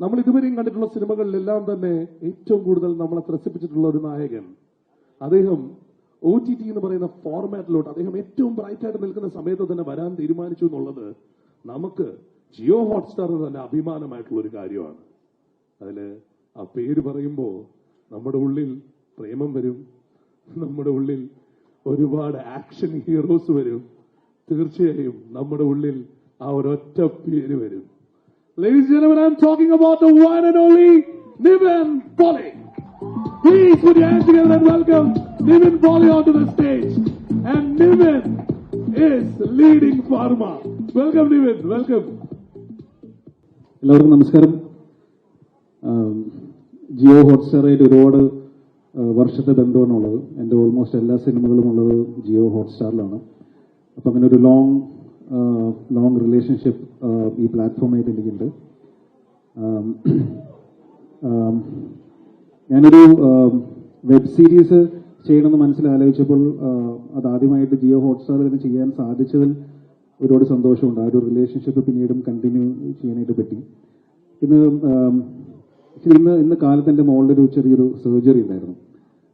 നമ്മൾ ഇതുവരെയും കണ്ടിട്ടുള്ള സിനിമകളിലെല്ലാം തന്നെ ഏറ്റവും കൂടുതൽ നമ്മളെ ത്രസിപ്പിച്ചിട്ടുള്ള ഒരു നായകൻ. അദ്ദേഹം ഒ ടി ടി എന്ന് പറയുന്ന ഫോർമാറ്റിലോട്ട് അദ്ദേഹം ഏറ്റവും ബ്രൈറ്റ് ആയിട്ട് നിൽക്കുന്ന സമയത്ത് തന്നെ വരാൻ തീരുമാനിച്ചു എന്നുള്ളത് നമുക്ക് ജിയോ ഹോട്ട്സ്റ്റാറിന് തന്നെ അഭിമാനമായിട്ടുള്ള ഒരു കാര്യമാണ്. അതിൽ ആ പേര് പറയുമ്പോൾ നമ്മുടെ ഉള്ളിൽ പ്രേമം വരും. നമ്മുടെ ഉള്ളിൽ ഒരുപാട് ആക്ഷൻ ഹീറോസ് വരും. തീർച്ചയായും നമ്മുടെ ഉള്ളിൽ ആ ഒരൊറ്റ പേര് വരും. Ladies and gentlemen, I'm talking about the one and only Niven Polly. Please put your hands together and welcome Niven Polly onto the stage. And Niven is leading Pharma. Welcome Niven, welcome. എല്ലാവർക്കും നമസ്കാരം ജിയോ ഹോട്ട്സ്റ്റാറായിട്ട് ഒരുപാട് വർഷത്തെ ബന്ധമാണുള്ളത് എന്റെ almost എല്ലാ സിനിമകളും ഉള്ളത് ജിയോ ഹോട്ട്സ്റ്റാറിലാണ് അപ്പം അങ്ങനെ ഒരു ലോങ് ലോങ് റിലേഷൻഷിപ്പ് ഈ പ്ലാറ്റ്ഫോമായിട്ട് എനിക്കുണ്ട് ഞാനൊരു വെബ് സീരീസ് ചെയ്യണമെന്ന് മനസ്സിലാലോചിച്ചപ്പോൾ ആലോചിച്ചപ്പോൾ അത് ആദ്യമായിട്ട് ജിയോ ഹോട്ട്സ്റ്റാർ തന്നെ ചെയ്യാൻ സാധിച്ചതിൽ ഒരുപാട് സന്തോഷമുണ്ട്. ആ ഒരു റിലേഷൻഷിപ്പ് പിന്നീടും കണ്ടിന്യൂ ചെയ്യാനായിട്ട് പറ്റി. actually ഇന്ന് ഇന്ന് കാലത്ത് എന്റെ മോളുടെ ഒരു ചെറിയൊരു സർജറി ഉണ്ടായിരുന്നു.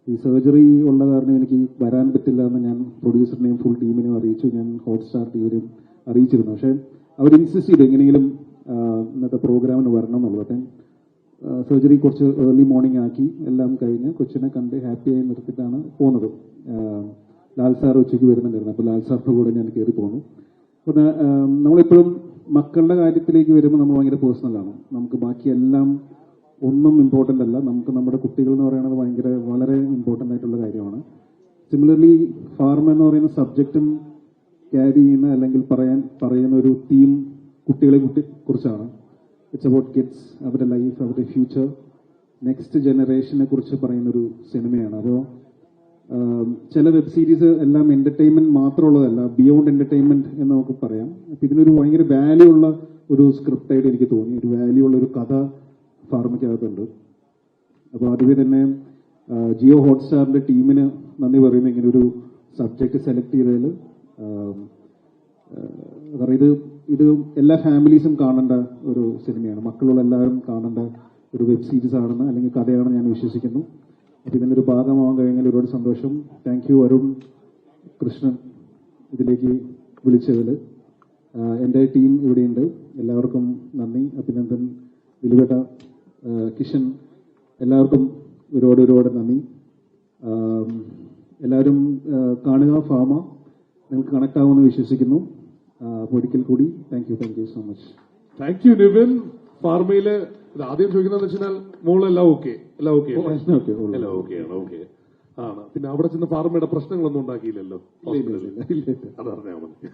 ഈ സർജറി ഉള്ള കാരണം എനിക്ക് വരാൻ പറ്റില്ല എന്ന് ഞാൻ പ്രൊഡ്യൂസറിനെയും ഫുൾ ടീമിനെയും അറിയിച്ചു. ഞാൻ ഹോട്ട്സ്റ്റാർ ടീമിനെയും അറിയിച്ചിരുന്നു. പക്ഷേ അവർ ഇൻസിസ്റ്റ് ചെയ്തു എങ്ങനെയെങ്കിലും ഇന്നത്തെ പ്രോഗ്രാമിന് വരണം എന്നുള്ളത്. അപ്പം സർജറി കുറച്ച് ഏർലി മോർണിംഗ് ആക്കി എല്ലാം കഴിഞ്ഞ് കൊച്ചിനെ കണ്ട് ഹാപ്പിയായി നിർത്തിയിട്ടാണ് പോകുന്നത് ലാൽ സാർ ഉച്ചയ്ക്ക് വരുന്നുണ്ടായിരുന്നു. അപ്പോൾ ലാൽ സാറിന്റെ കൂടെ ഞാൻ കയറി പോന്നു. അപ്പോൾ നമ്മളിപ്പോഴും മക്കളുടെ കാര്യത്തിലേക്ക് വരുമ്പോൾ നമ്മൾ ഭയങ്കര പേഴ്സണലാണ് നമുക്ക് ബാക്കിയെല്ലാം ഒന്നും ഇമ്പോർട്ടന്റ് അല്ല. നമുക്ക് നമ്മുടെ കുട്ടികൾ എന്ന് പറയുന്നത് ഭയങ്കര വളരെ ഇമ്പോർട്ടന്റ് ആയിട്ടുള്ള കാര്യമാണ് സിമിലർലി ഫാർമ എന്ന് പറയുന്ന സബ്ജക്റ്റും ക്യാരി ചെയ്യുന്ന അല്ലെങ്കിൽ പറയാൻ പറയുന്ന ഒരു തീം കുട്ടികളെ കുട്ടി കുറിച്ചാണ്. ഇറ്റ്സ് അബൌട്ട് കിഡ്സ് അവരുടെ ലൈഫ് അവരുടെ ഫ്യൂച്ചർ നെക്സ്റ്റ് ജനറേഷനെ കുറിച്ച് പറയുന്നൊരു സിനിമയാണ് അപ്പോൾ ചില വെബ് സീരീസ് എല്ലാം എന്റർടൈൻമെന്റ് മാത്രമുള്ളതല്ല ബിയോണ്ട് എന്റർടൈൻമെന്റ് എന്ന് നമുക്ക് പറയാം. അപ്പൊ ഇതിനൊരു ഭയങ്കര വാല്യൂ ഉള്ള ഒരു സ്ക്രിപ്റ്റായിട്ട് എനിക്ക് തോന്നി. ഒരു വാല്യൂ ഉള്ള ഒരു കഥ ഫാർമയ്ക്കകത്തുണ്ട് അപ്പോൾ ആദ്യമേ തന്നെ ജിയോ ഹോട്ട്സ്റ്റാറിന്റെ ടീമിന് നന്ദി പറയുന്നു. ഇങ്ങനെ ഒരു സബ്ജക്ട് സെലക്ട് ചെയ്തതിൽ കാരണം ഇത് ഇത് എല്ലാ ഫാമിലീസും കാണേണ്ട ഒരു സിനിമയാണ്. മക്കളുള്ള എല്ലാവരും കാണേണ്ട ഒരു വെബ് സീരീസ് ആണെന്ന് അല്ലെങ്കിൽ കഥയാണെന്ന് ഞാൻ വിശ്വസിക്കുന്നു. അപ്പൊ ഇതിന്റെ ഒരു ഭാഗമാവാൻ കഴിഞ്ഞാൽ ഒരുപാട് സന്തോഷം. താങ്ക് യു അരുൺ കൃഷ്ണൻ ഇതിലേക്ക് വിളിച്ചതിൽ എന്റെ ടീം ഇവിടെയുണ്ട്. എല്ലാവർക്കും നന്ദി അഭിനന്ദൻ ദിലുവേട്ട കിഷൻ എല്ലാവർക്കും ഒരുപാട് ഒരുപാട് നന്ദി. എല്ലാവരും കാണുക ഫാമ. നിങ്ങൾക്ക് കണക്ട് ആവുമെന്ന് വിശ്വസിക്കുന്നു അപ്പോൾ ഒരിക്കൽ കൂടി thank you thank you so much thank you Nivin ഫാർമയിൽ ആദ്യം ചോദിക്കുന്നത് വെച്ചാൽ മോളെല്ലാം ഓക്കെ എല്ലാം ഓക്കെ ഓക്കെ എല്ലാം ഓക്കെ ആണ് ഓക്കെ ആണ്. പിന്നെ അവിടെ ചെന്ന് ഫാർമയുടെ പ്രശ്നങ്ങളൊന്നും ഉണ്ടാക്കിയില്ലല്ലോ? ഇല്ല ഇല്ല ഇല്ല അതറിഞ്ഞാൽ മതി.